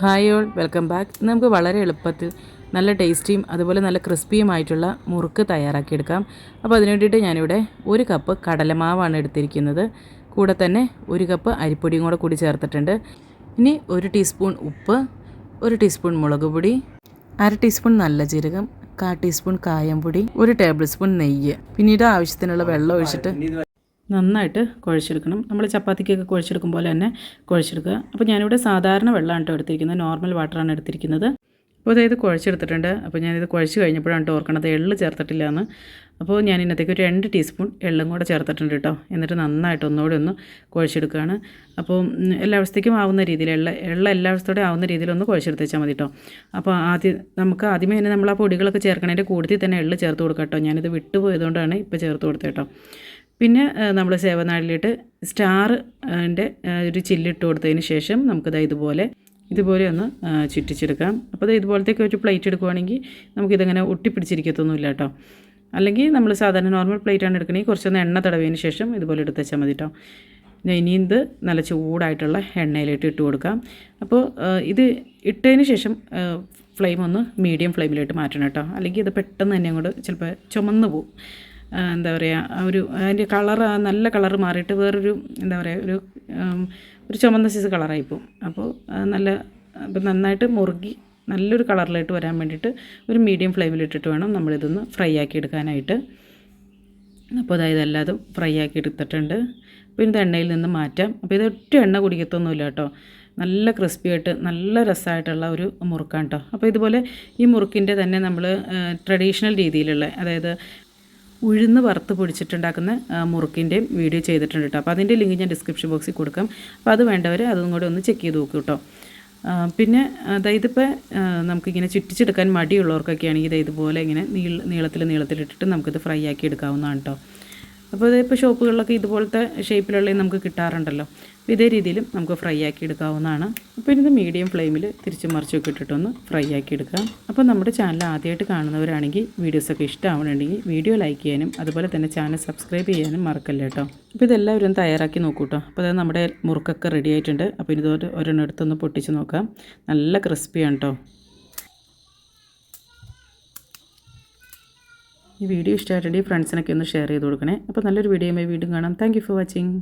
Hi all welcome back നമുക്ക് വളരെ എളുപ്പത്തിൽ നല്ല ടേസ്റ്റിയും അതുപോലെ നല്ല ക്രിസ്പിയുമായിട്ടുള്ള മുറുക്ക് തയ്യാറാക്കിയെടുക്കാം അപ്പോൾ അതിന് വേണ്ടിയിട്ട് ഞാനിവിടെ ഒരു കപ്പ് കടലമാവാണ് എടുത്തിരിക്കുന്നത്. കൂടെ തന്നെ ഒരു കപ്പ് അരിപ്പൊടിയും കൂടെ കൂടി ചേർത്തിട്ടുണ്ട്. ഇനി ഒരു ടീസ്പൂൺ ഉപ്പ് ഒരു ടീസ്പൂൺ മുളക് പൊടി അര ടീസ്പൂൺ നല്ല ജീരകം കാ ടീസ്പൂൺ കായംപൊടി ഒരു ടേബിൾ സ്പൂൺ നെയ്യ്. പിന്നീട് ആവശ്യത്തിനുള്ള വെള്ളം ഒഴിച്ചിട്ട് നന്നായിട്ട് കുഴച്ചെടുക്കണം. നമ്മൾ ചപ്പാത്തിക്കൊക്കെ കുഴച്ചെടുക്കും പോലെ തന്നെ കുഴച്ചെടുക്കുക. അപ്പോൾ ഞാനിവിടെ സാധാരണ വെള്ളമാണ് കേട്ടോ എടുത്തിരിക്കുന്നത്. നോർമൽ വാട്ടറാണ് എടുത്തിരിക്കുന്നത്. അപ്പോൾ അതായത് കുഴച്ചെടുത്തിട്ടുണ്ട്. അപ്പോൾ ഞാനിത് കുഴച്ച് കഴിഞ്ഞപ്പോഴാണ് കേട്ടോ ഓർക്കണത്. എള്ള് ചേർത്തിട്ടില്ല എന്ന് അപ്പോൾ ഞാൻ ഇന്നത്തേക്ക് ഒരു രണ്ട് ടീസ്പൂൺ എള്ളും കൂടെ ചേർത്തിട്ടുണ്ട് കേട്ടോ. എന്നിട്ട് നന്നായിട്ട് ഒന്നുകൂടി ഒന്ന് കുഴച്ചെടുക്കുകയാണ്. അപ്പോൾ എല്ലാ അവസ്ഥയ്ക്കും ആവുന്ന രീതിയിൽ എള്ള എള്ള എല്ലാ അവസ്ഥയോടെ ആവുന്ന രീതിയിൽ ഒന്ന് കുഴച്ചെടുത്ത് വെച്ചാൽ മതി കേട്ടോ. അപ്പോൾ ആദ്യം നമുക്ക് ആദ്യമേ തന്നെ നമ്മൾ ആ പൊടികളൊക്കെ ചേർക്കണതിന്റെ കൂടുതൽ തന്നെ എള്ള് ചേർത്ത് കൊടുക്കാം കേട്ടോ. ഞാനിത് വിട്ടുപോയതുകൊണ്ടാണ് ഇപ്പോൾ ചേർത്ത് കൊടുത്തത് കേട്ടോ. പിന്നെ നമ്മൾ സേവനാഴിലിട്ട് സ്റ്റാറിന്റെ ഒരു ചില്ലിട്ട് കൊടുത്തതിന് ശേഷം നമുക്കത് ഇതുപോലെ ഇതുപോലെ ഒന്ന് ചുറ്റിച്ചെടുക്കാം. അപ്പോൾ ഇതുപോലത്തേക്ക് ഒരു പ്ലേറ്റ് എടുക്കുവാണെങ്കിൽ നമുക്കിതങ്ങനെ ഒട്ടിപ്പിടിച്ചിരിക്കത്തൊന്നുമില്ല കേട്ടോ. അല്ലെങ്കിൽ നമ്മൾ സാധാരണ നോർമൽ പ്ലേറ്റാണ് എടുക്കണമെങ്കിൽ കുറച്ചൊന്ന് എണ്ണ തടവിയതിന് ശേഷം ഇതുപോലെ എടുത്ത് മതി കേട്ടോ. ഇനി ഇത് നല്ല ചൂടായിട്ടുള്ള എണ്ണയിലിട്ട് ഇട്ട് കൊടുക്കാം. അപ്പോൾ ഇത് ഇട്ടതിന് ശേഷം ഫ്ലെയിം ഒന്ന് മീഡിയം ഫ്ലെയിമിലിട്ട് മാറ്റണം കേട്ടോ. അല്ലെങ്കിൽ ഇത് പെട്ടെന്ന് തന്നെ അങ്ങോട്ട് ചിലപ്പോൾ ചുമന്ന് ആ, എന്താ പറയുക ഒരു അതിന്റെ കളർ നല്ല കളർ മാറിയിട്ട് വേറൊരു എന്താ പറയുക ഒരു ഒരു ചുമന്ന സൈസ് കളറായിപ്പോവും അപ്പോൾ നല്ല അപ്പം നന്നായിട്ട് മുറുകി നല്ലൊരു കളറിലായിട്ട് വരാൻ വേണ്ടിയിട്ട് ഒരു മീഡിയം ഫ്ലെയിമിലിട്ടിട്ട് വേണം നമ്മളിതൊന്ന് ഫ്രൈ ആക്കി എടുക്കാനായിട്ട്. അപ്പോൾ അതായത് എല്ലാതും ഫ്രൈ ആക്കി എടുത്തിട്ടുണ്ട്. പിന്നെ ഇത് എണ്ണയിൽ നിന്ന് മാറ്റാം. അപ്പോൾ ഇത് ഒറ്റ എണ്ണ കുടിക്കത്തൊന്നുമില്ല കേട്ടോ. നല്ല ക്രിസ്പി ആയിട്ട് നല്ല രസമായിട്ടുള്ള ഒരു മുറുക്കാണ് കേട്ടോ. അപ്പോൾ ഇതുപോലെ ഈ മുറുക്കിന്റെ തന്നെ നമ്മൾ ട്രഡീഷണൽ രീതിയിലുള്ള അതായത് ഉഴുന്ന് വറുത്ത് പൊടിച്ചിട്ടുണ്ടാക്കുന്ന മുറുക്കിന്റെയും വീഡിയോ ചെയ്തിട്ടുണ്ട് കേട്ടോ. അപ്പോൾ അതിന്റെ ലിങ്ക് ഞാൻ ഡിസ്ക്രിപ്ഷൻ ബോക്സിൽ കൊടുക്കാം. അപ്പോൾ അത് വേണ്ടവർ അതും കൂടെ ഒന്ന് ചെക്ക് ചെയ്ത് നോക്കൂ കേട്ടോ. പിന്നെ അതായത് ഇപ്പോൾ നമുക്കിങ്ങനെ ചുറ്റിച്ചെടുക്കാൻ മടിയുള്ളവർക്കൊക്കെ ആണെങ്കിൽ ഇതേ ഇതുപോലെ ഇങ്ങനെ നീള നീളത്തിൽ നീളത്തിലിട്ടിട്ട് നമുക്കിത് ഫ്രൈ ആക്കി എടുക്കാവുന്നതാണ് കേട്ടോ. അപ്പോൾ ഇതിപ്പോൾ ഷോപ്പുകളിലൊക്കെ ഇതുപോലത്തെ ഷേപ്പിലുള്ള നമുക്ക് കിട്ടാറുണ്ടല്ലോ. അപ്പോൾ ഇതേ രീതിയിലും നമുക്ക് ഫ്രൈ ആക്കി എടുക്കാവുന്നതാണ്. അപ്പോൾ ഇത് മീഡിയം ഫ്ലെയിമിൽ തിരിച്ച് മറിച്ചൊക്കെ ഇട്ടിട്ടൊന്ന് ഫ്രൈ ആക്കി എടുക്കാം. അപ്പോൾ നമ്മുടെ ചാനൽ ആദ്യമായിട്ട് കാണുന്നവരാണെങ്കിൽ വീഡിയോസൊക്കെ ഇഷ്ടമാവണമെങ്കിൽ വീഡിയോ ലൈക്ക് ചെയ്യാനും അതുപോലെ തന്നെ ചാനൽ സബ്സ്ക്രൈബ് ചെയ്യാനും മറക്കല്ല കേട്ടോ. അപ്പോൾ ഇതെല്ലാവരും തയ്യാറാക്കി നോക്കൂ കേട്ടോ അപ്പോൾ അത് നമ്മുടെ മുറുക്കൊക്കെ റെഡി ആയിട്ടുണ്ട്. അപ്പോൾ ഇതുപോലെ ഒരെണ്ണം എടുത്തൊന്ന് പൊട്ടിച്ച് നോക്കാം. നല്ല ക്രിസ്പിയാണ് കേട്ടോ ഈ വീഡിയോ ഇഷ്ടമായിട്ടുണ്ടെങ്കിൽ ഫ്രണ്ട്സിനൊക്കെ ഒന്ന് ഷെയർ ചെയ്ത് കൊടുക്കണേ. അപ്പോൾ നല്ലൊരു വീഡിയോയുമായി വീണ്ടും കാണാം. Thank for watching